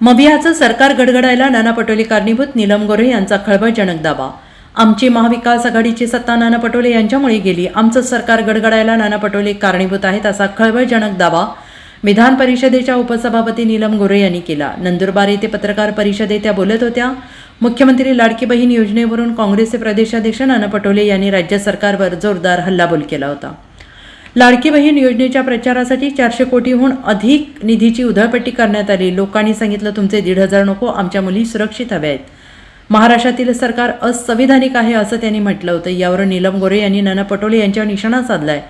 मबियाचं सरकार गडगडायला नाना पटोले कारणीभूत. नीलम गोरे यांचा खळबळजनक दावा. आमची महाविकास आघाडीची सत्ता नाना पटोले यांच्यामुळे गेली. आमचं सरकार गडगडायला नाना पटोले कारणीभूत आहेत असा खळबळजनक दावा विधान परिषदेच्या उपसभापती नीलम गोरे यांनी केला. नंदुरबार येथे पत्रकार परिषदेत त्या बोलत होत्या. मुख्यमंत्री लाडकी बहीण योजनेवरून काँग्रेसचे प्रदेशाध्यक्ष नाना पटोले यांनी राज्य सरकारवर जोरदार हल्लाबोल केला होता. लाडकी बहीण योजनेच्या प्रचारासाठी चारशे कोटीहून अधिक निधीची उधळपट्टी करण्यात आली. लोकांनी सांगितलं तुमचे दीड हजार नको आमच्या मुली सुरक्षित हव्या आहेत महाराष्ट्रातील सरकार असंविधानिक आहे असं त्यांनी म्हटलं होतं. यावर नीलम गोरे यांनी नाना पटोले यांच्यावर निशाणा साधलाय.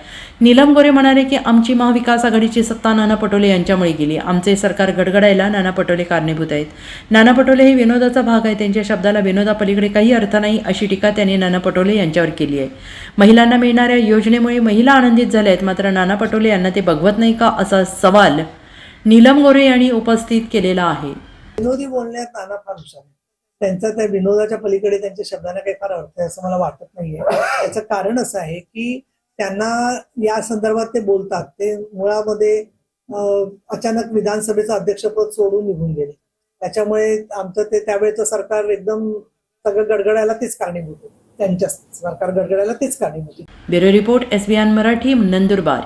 नीलम गोरे म्हणाले की आमची महाविकास आघाडीची सत्ता नाना पटोले यांच्यामुळे गेली. आमचे सरकार गडगडायला नाना पटोले कारणीभूत आहेत. नाना पटोले हे विनोदाचा भाग आहे त्यांच्या शब्दाला विनोदापलीकडे काही अर्थ नाही अशी टीका त्यांनी नाना पटोले यांच्यावर केली आहे. महिलांना मिळणाऱ्या योजनेमुळे महिला आनंदित झाल्या आहेत. मात्र नाना पटोले यांना ते बघवत नाही का असा सवाल नीलम गोरे यांनी उपस्थित केलेला आहे. विनोदी बोलण्यात नाना फार हुशार त्यांचा त्या विनोदाच्या पलीकडे त्यांच्या शब्दांना काही फार अर्थ आहे असं मला वाटत नाहीये. त्याचं कारण असं आहे की त्यांना या संदर्भात ते बोलतात. ते मुळामध्ये अचानक विधानसभेचं अध्यक्षपद सोडून निघून गेले. त्याच्यामुळे आमचं ते त्यावेळेचं सरकार एकदम सगळं गडगडायला तेच कारणीभूत होते. त्यांच्या सरकार गडगडायला तेच कारणीभूत होते. Bureau report S Marathi Nandurbar.